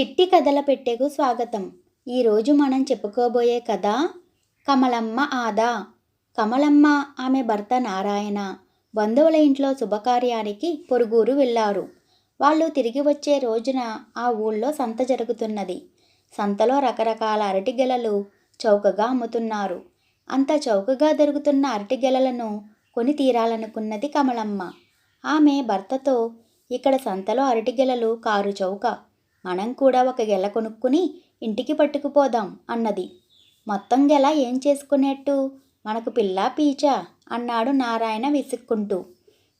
చిట్టి కథల పెట్టెకు స్వాగతం. ఈరోజు మనం చెప్పుకోబోయే కథ కమలమ్మ ఆదా. కమలమ్మ ఆమె భర్త నారాయణ. బంధువుల ఇంట్లో శుభకార్యానికి పొరుగురు వెళ్ళారు వాళ్ళు తిరిగి వచ్చే రోజున ఆ ఊళ్ళో సంత జరుగుతున్నది. సంతలో రకరకాల అరటిగెలలు చౌకగా అమ్ముతున్నారు. అంత చౌకగా దొరుకుతున్న అరటిగెలలను కొని తీరాలనుకున్నది కమలమ్మ. ఆమె భర్తతో ఇక్కడ సంతలో అరటిగెలలు కారు చౌక. మనం కూడా ఒక గెల కొనుక్కుని ఇంటికి పట్టుకుపోదాం అన్నది. మొత్తం గెల ఏం చేసుకునేట్టు? మనకు పిల్లా పీచా? అన్నాడు నారాయణ విసుక్కుంటూ.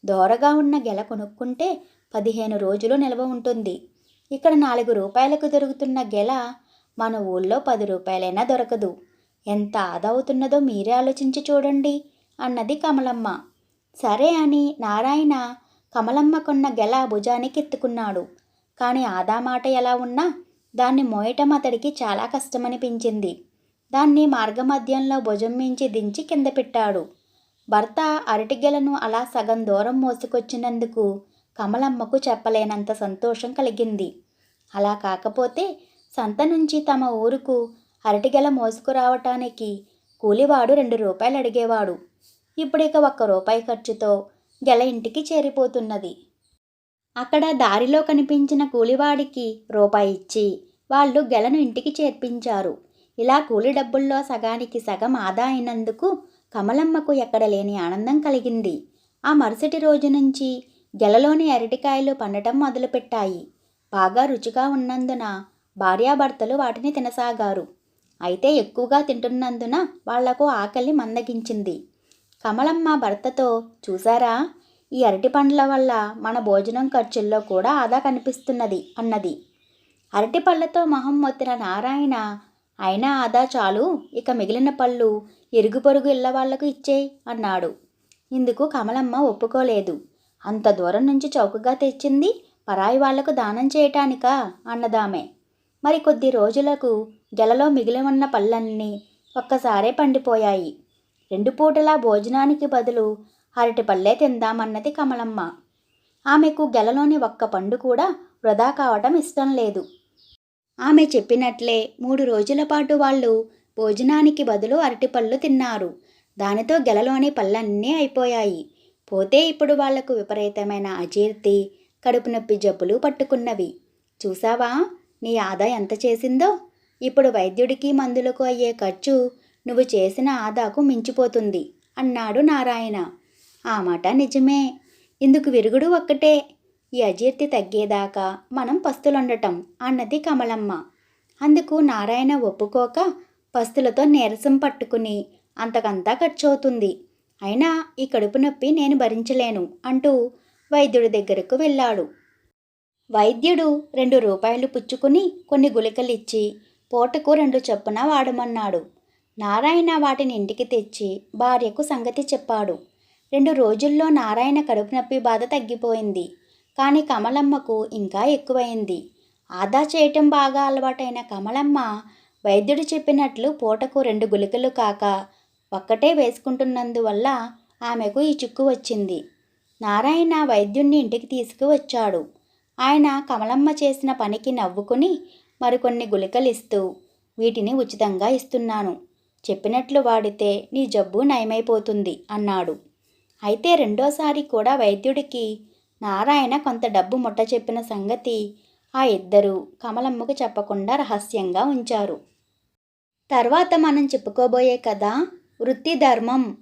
దోరగా ఉన్న గెల కొనుక్కుంటే పదిహేను రోజులు నిల్వ ఉంటుంది. ఇక్కడ నాలుగు రూపాయలకు దొరుకుతున్న గెల మన ఊళ్ళో పది రూపాయలైనా దొరకదు. ఎంత ఆదా అవుతున్నదో మీరే ఆలోచించి చూడండి అన్నది కమలమ్మ. సరే అని నారాయణ కమలమ్మ కొన్న గెల భుజానికి ఎత్తుకున్నాడు కానీ ఆదా మాట ఎలా ఉన్నా దాన్ని మోయటం అతడికి చాలా కష్టమనిపించింది. దాన్ని మార్గమధ్యంలో భుజం మించి దించి కింద పెట్టాడు. భర్త అరటిగెలను అలా సగం దూరం మోసుకొచ్చినందుకు కమలమ్మకు చెప్పలేనంత సంతోషం కలిగింది. అలా కాకపోతే సంత నుంచి తమ ఊరుకు అరటిగెల మోసుకురావటానికి కూలివాడు రెండు రూపాయలు అడిగేవాడు. ఇప్పుడిక ఒక్క రూపాయి ఖర్చుతో గెల ఇంటికి చేరిపోతున్నది. అక్కడ దారిలో కనిపించిన కూలివాడికి రూపాయి ఇచ్చి వాళ్ళు గెలను ఇంటికి చేర్పించారు. ఇలా కూలి డబ్బుల్లో సగానికి సగం ఆదా అయినందుకు కమలమ్మకు ఎక్కడ లేని ఆనందం కలిగింది. ఆ మరుసటి రోజు నుంచి గెలలోని అరటికాయలు పండటం మొదలుపెట్టాయి. బాగా రుచిగా ఉన్నందున భార్యాభర్తలు వాటిని తినసాగారు. అయితే ఎక్కువగా తింటున్నందున వాళ్ళకు ఆకలి మందగించింది. కమలమ్మ భర్తతో చూసారా? ఈ అరటి పండ్ల వల్ల మన భోజనం ఖర్చుల్లో కూడా ఆదా కనిపిస్తున్నది అన్నది. అరటి పళ్ళతో మొహం మొత్తిన నారాయణ అయినా ఆదా చాలు ఇక మిగిలిన పళ్ళు ఇరుగు పొరుగు ఇళ్ళ వాళ్ళకు ఇచ్చేయి అన్నాడు. ఇందుకు కమలమ్మ ఒప్పుకోలేదు. అంత దూరం నుంచి చౌకగా తెచ్చింది పరాయి వాళ్ళకు దానం చేయటానికా అన్నదామె. మరి కొద్ది రోజులకు గెలలో మిగిలి ఉన్న పళ్ళన్నీ ఒక్కసారే పండిపోయాయి. రెండు పూటలా భోజనానికి బదులు అరటిపళ్ళే తిందామన్నది కమలమ్మ. ఆమెకు గెలలోని ఒక్క పండు కూడా వృధా కావటం ఇష్టం లేదు. ఆమె చెప్పినట్లే మూడు రోజుల పాటు వాళ్ళు భోజనానికి బదులు అరటిపళ్ళు తిన్నారు. దానితో గెలలోని పళ్ళన్నీ అయిపోయాయి. పోతే ఇప్పుడు వాళ్ళకు విపరీతమైన అజీర్తి కడుపు నొప్పి జబ్బులు పట్టుకున్నవి. చూసావా? నీ ఆదా ఎంత చేసిందో? ఇప్పుడు వైద్యుడికి మందులకు అయ్యే ఖర్చు నువ్వు చేసిన ఆదాకు మించిపోతుంది అన్నాడు నారాయణ. ఆ మాట నిజమే. ఇందుకు విరుగుడు ఒక్కటే. ఈ అజీర్తి తగ్గేదాకా మనం పస్తులుండటం అన్నది కమలమ్మ. అందుకు నారాయణ ఒప్పుకోక పస్తులతో నీరసం పట్టుకుని అంతకంతా ఖర్చవుతుంది. అయినా ఈ కడుపు నొప్పి నేను భరించలేను అంటూ వైద్యుడి దగ్గరకు వెళ్ళాడు. వైద్యుడు రెండు రూపాయలు పుచ్చుకుని కొన్ని గుళికలిచ్చి పూటకు రెండు చొప్పున వాడమన్నాడు. నారాయణ వాటిని ఇంటికి తెచ్చి భార్యకు సంగతి చెప్పాడు. రెండు రోజుల్లో నారాయణ కడుపు నొప్పి బాధ తగ్గిపోయింది. కానీ కమలమ్మకు ఇంకా ఎక్కువైంది. ఆదా చేయటం బాగా అలవాటైన కమలమ్మ వైద్యుడు చెప్పినట్లు పూటకు రెండు గుళికలు కాక ఒక్కటే వేసుకుంటున్నందువల్ల ఆమెకు ఈ చిక్కు వచ్చింది. నారాయణ వైద్యుణ్ణి ఇంటికి తీసుకువచ్చాడు. ఆయన కమలమ్మ చేసిన పనికి నవ్వుకుని మరికొన్ని గుళికలిస్తూ వీటిని ఉచితంగా ఇస్తున్నాను. చెప్పినట్లు వాడితే నీ జబ్బు నయమైపోతుంది అన్నాడు. అయితే రెండోసారి కూడా వైద్యుడికి నారాయణ కొంత డబ్బు ముట్ట చెప్పిన సంగతి ఆ ఇద్దరు కమలమ్మకు చెప్పకుండా రహస్యంగా ఉంచారు. తర్వాత మనం చెప్పుకోబోయే కథ వృత్తి ధర్మం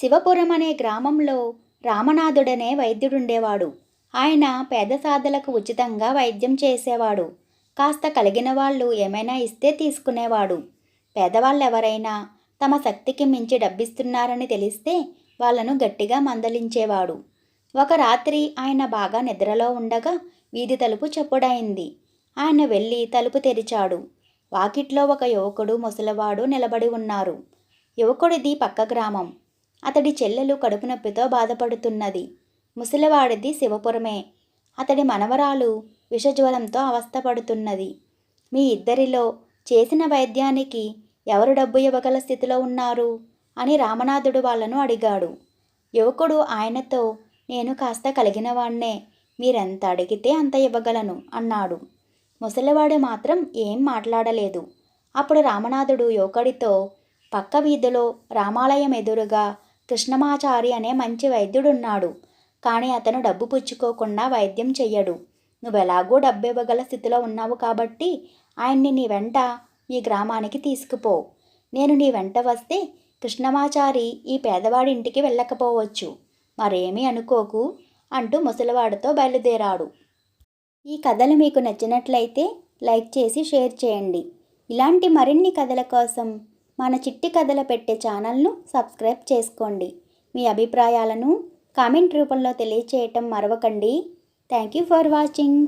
శివపురం అనే గ్రామంలో రామనాథుడనే వైద్యుడుండేవాడు. ఆయన పేద సాధలకు ఉచితంగా వైద్యం చేసేవాడు. కాస్త కలిగిన వాళ్ళు ఏమైనా ఇస్తే తీసుకునేవాడు. పేదవాళ్ళు ఎవరైనా తమ శక్తికి మించి డబ్బిస్తున్నారని తెలిస్తే వాళ్ళను గట్టిగా మందలించేవాడు. ఒక రాత్రి ఆయన బాగా నిద్రలో ఉండగా వీధి తలుపు చెప్పుడైంది ఆయన వెళ్ళి తలుపు తెరిచాడు. వాకిట్లో ఒక యువకుడు ముసలివాడు నిలబడి ఉన్నారు. యువకుడిది పక్క గ్రామం. అతడి చెల్లెలు కడుపు నొప్పితో బాధపడుతున్నది. ముసలివాడిది శివపురమే. అతడి మనవరాలు విషజ్వరంతో అవస్థపడుతున్నది. మీ ఇద్దరిలో చేసిన వైద్యానికి ఎవరు డబ్బు ఇవ్వగల స్థితిలో ఉన్నారు? అని రామనాథుడు వాళ్ళను అడిగాడు. యువకుడు ఆయనతో నేను కాస్త కలిగినవాణ్ణే మీరెంత అడిగితే అంత ఇవ్వగలను అన్నాడు. ముసలివాడు మాత్రం ఏం మాట్లాడలేదు. అప్పుడు రామనాథుడు యువకుడితో పక్క వీధిలో రామాలయం ఎదురుగా కృష్ణమాచారి అనే మంచి వైద్యుడున్నాడు. కానీ అతను డబ్బు పుచ్చుకోకుండా వైద్యం చెయ్యడు. నువ్వెలాగో డబ్బు ఇవ్వగల స్థితిలో ఉన్నావు కాబట్టి ఆయన్ని నీ వెంట మీ గ్రామానికి తీసుకుపో. నేను నీ వెంట వస్తే కృష్ణమాచారి ఈ పేదవాడి ఇంటికి వెళ్ళకపోవచ్చు. మరేమీ అనుకోకు అంటూ ముసలివాడితో బయలుదేరాడు. ఈ కథలు మీకు నచ్చినట్లయితే లైక్ చేసి షేర్ చేయండి. ఇలాంటి మరిన్ని కథల కోసం మన చిట్టి కథల పెట్టే ఛానల్ను సబ్స్క్రైబ్ చేసుకోండి. మీ అభిప్రాయాలను కామెంట్ రూపంలో తెలియచేయటం మరవకండి. Thank you for watching.